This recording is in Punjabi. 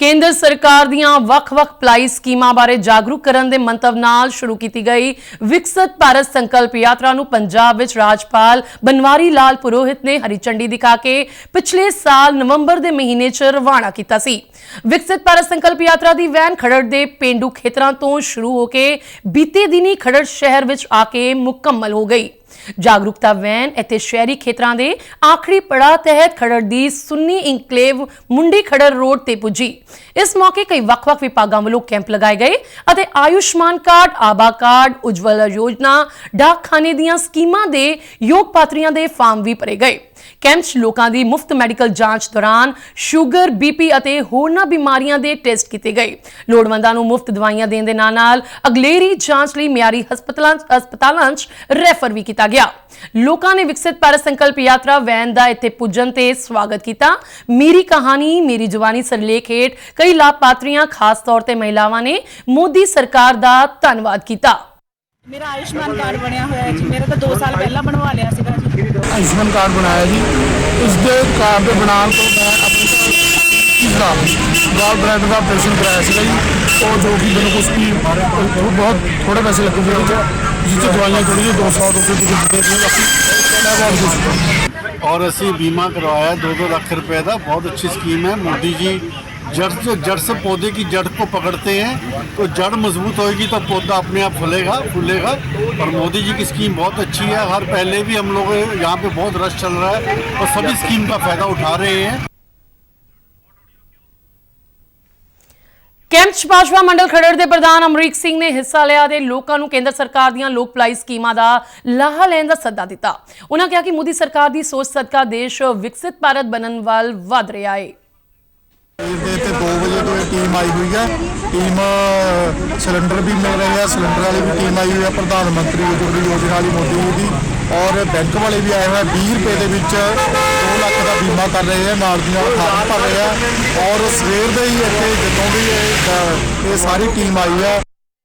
ਕੇਂਦਰ ਸਰਕਾਰ ਦੀਆਂ ਵੱਖ-ਵੱਖ ਭਲਾਈ ਸਕੀਮਾਂ ਬਾਰੇ ਜਾਗਰੂਕ ਕਰਨ ਦੇ ਮੰਤਵ ਨਾਲ ਸ਼ੁਰੂ ਕੀਤੀ ਗਈ ਵਿਕਸਿਤ ਭਾਰਤ ਸੰਕਲਪ ਯਾਤਰਾ ਨੂੰ ਪੰਜਾਬ ਵਿੱਚ ਰਾਜਪਾਲ ਬਨਵਾਰੀ ਲਾਲ ਪੁਰੋਹਿਤ ਨੇ ਹਰੀ ਝੰਡੀ ਦਿਖਾ ਕੇ ਪਿਛਲੇ ਸਾਲ ਨਵੰਬਰ ਦੇ ਮਹੀਨੇ 'ਚ ਰਵਾਨਾ ਕੀਤਾ ਸੀ। ਵਿਕਸਿਤ ਭਾਰਤ ਸੰਕਲਪ ਯਾਤਰਾ ਦੀ ਵੈਨ ਖਰੜ ਦੇ ਪਿੰਡੂ ਖੇਤਰਾਂ ਤੋਂ ਸ਼ੁਰੂ ਹੋ ਕੇ ਬੀਤੇ ਦਿਨੀ ਖਰੜ ਸ਼ਹਿਰ ਵਿੱਚ ਆ ਕੇ ਮੁਕੰਮਲ ਹੋ ਗਈ। ਜਾਗਰੂਕਤਾ ਵੈਨ ਅਤੇ ਸ਼ਹਿਰੀ ਖੇਤਰਾਂ ਦੇ ਆਖਰੀ ਪੜਾਅ ਤਹਿਤ ਖਰੜ ਦੀ Sunny enclave Mundi Kharar road ਤੇ ਪੁੱਜੀ। ਇਸ ਮੌਕੇ ਕਈ ਵੱਖ-ਵੱਖ ਵਿਭਾਗਾਂ ਵੱਲੋਂ ਕੈਂਪ ਲਗਾਏ ਗਏ ਅਤੇ Ayushman card ABHA card, Ujjwala Yojana, ਡਾਕਖਾਨੇ ਦੀਆਂ ਸਕੀਮਾਂ ਦੇ ਯੋਗ ਪਾਤਰੀਆਂ ਦੇ ਫਾਰਮ ਵੀ ਭਰੇ ਗਏ। ਕੈਂਪ 'ਚ ਲੋਕਾਂ ਦੀ ਮੁਫਤ ਮੈਡੀਕਲ ਜਾਂਚ ਦੌਰਾਨ ਸ਼ੂਗਰ ਬੀਪੀ ਅਤੇ ਹੋਰਨਾਂ ਬਿਮਾਰੀਆਂ ਦੇ ਟੈਸਟ ਕੀਤੇ ਗਏ। ਲੋੜਵੰਦਾਂ ਨੂੰ ਮੁਫਤ ਦਵਾਈਆਂ ਦੇਣ ਦੇ ਨਾਲ-ਨਾਲ ਅਗਲੇਰੀ ਜਾਂਚ ਲਈ ਮਿਆਰੀ ਹਸਪਤਾਲਾਂ ਹਸਪਤਾਲਾਂ 'ਚ ਰੈਫਰ ਵੀ ਕੀਤਾ ਗਿਆ। ਲੋਕਾਂ ਨੇ ਵਿਕਸਿਤ ਭਾਰਤ ਸੰਕਲਪ ਯਾਤਰਾ ਵੈਨ ਦਾ ਇੱਥੇ ਪੁੱਜਣ ਤੇ ਸਵਾਗਤ ਕੀਤਾ। ਮੇਰੀ ਕਹਾਣੀ ਮੇਰੀ ਜਵਾਨੀ ਸਰਲੇਖ ਹੇਠ ਕਈ ਲਾਭਪਾਤਰੀਆਂ ਖਾਸ ਤੌਰ ਤੇ ਮਹਿਲਾਵਾਂ ਨੇ ਮੋਦੀ ਸਰਕਾਰ ਦਾ ਧੰਨਵਾਦ ਕੀਤਾ। ਮੇਰਾ ਆਯੁਸ਼ਮਾਨ ਕਾਰਡ ਬਣਿਆ ਹੋਇਆ ਹੈ ਜੀ। ਮੇਰਾ ਤਾਂ 2 ਸਾਲ ਪਹਿਲਾਂ ਬਣਵਾ ਲਿਆ ਸੀਗਾ ਜੀ। ਆਯੁਸ਼ਮਾਨ ਕਾਰਡ ਬਣਾਇਆ ਜੀ। ਇਸ ਦੇ ਕਾਰਡ ਦੇ ਬਣਾਉਣ ਤੋਂ ਮੈਂ ਆਪਣੇ ਤੀਸਰਾ ਗਾਲ ਬ੍ਰੈਂਡ ਦਾ ਆਪਰੇਸ਼ਨ ਕਰਾਇਆ ਸੀਗਾ ਜੀ ਉਹ ਜੋ ਕਿ ਮੈਨੂੰ ਕੁਝ ਵੀ ਉਹ ਬਹੁਤ ਥੋੜੇ ਪੈਸੇ ਲੱਗੇ ਸੀ ਉਹਦੇ 'ਚ ਜਿਸ 'ਚ ਦਵਾਈਆਂ ਥੋੜ੍ਹੀਆਂ 200 ਰੁਪਏ ਦੀ ਦਿੱਤੇ ਸੀ ਬਾਕੀ ਮੈਂ ਬਹੁਤ ਖੁਸ਼ ਹਾਂ ਔਰ ਅਸੀਂ ਬੀਮਾ ਕਰਵਾਇਆ दो दो लाख रुपए का बहुत अच्छी स्कीम है मोदी जी जड़ से जड़ से पौधे की जड़ को पकड़ते हैं तो जड़ मजबूत होएगी तो पौधा अपने आप फूलेगा फूलेगा और मोदी जी की स्कीम बहुत अच्छी है हर पहले भी हम लोग यहाँ पे बहुत रश चल रहा है और सभी स्कीम का फायदा उठा रहे हैं ਕੈਂਪ 'ਚ ਮੰਡਲ ਖਰੜ ਦੇ ਪ੍ਰਧਾਨ ਅਮਰੀਕ ਸਿੰਘ ਨੇ ਹਿੱਸਾ ਲਿਆ ਤੇ ਲੋਕਾਂ ਨੂੰ ਕੇਂਦਰ ਸਰਕਾਰ ਦੀਆਂ ਲੋਕ ਭਲਾਈ ਸਕੀਮਾਂ ਦਾ ਲਾਹਾ ਲੈਣ ਦਾ ਸੱਦਾ ਦਿੱਤਾ। ਉਹਨਾਂ ਕਿਹਾ ਕਿ ਮੋਦੀ ਸਰਕਾਰ ਦੀ ਸੋਚ ਸਦਕਾ ਦੇਸ਼ ਵਿਕਸਿਤ ਭਾਰਤ ਬਣਨ ਵੱਲ ਵਧ ਰਿਹਾ ਹੈ ਦੇ ਤੇ 2 ਵਜੇ ਤੋਂ ਇਹ ਟੀਮ ਆਈ ਹੋਈ ਹੈ। ਟੀਮ ਸਿਲੰਡਰ ਵੀ ਮਿਲ ਰਹੀ ਹੈ। ਸਿਲੰਡਰ ਵਾਲੀ ਵੀ ਟੀਮ ਆਈ ਹੋਈ ਹੈ। ਪ੍ਰਧਾਨ ਮੰਤਰੀ ਉਜਵਲ ਯੋਜਨਾ ਵਾਲੀ ਮੋਦੀ ਜੀ ਦੀ। ਔਰ ਬੈਂਕ ਵਾਲੇ ਵੀ ਆਏ ਹੋਏ 20 ਰੁਪਏ ਦੇ ਵਿੱਚ ਬੀਮਾ ਕਰ ਰਹੇ ਹੈ ਨਾਲ ਦੀਆਂ ਫਾਰਮ ਭਰ ਰਹੇ ਆ। ਔਰ ਸਵੇਰ ਦੇ ਹੀ ਇੱਥੇ ਜਦੋਂ ਵੀ ਇਹ ਸਾਰੀ ਟੀਮ ਆਈ ਹੈ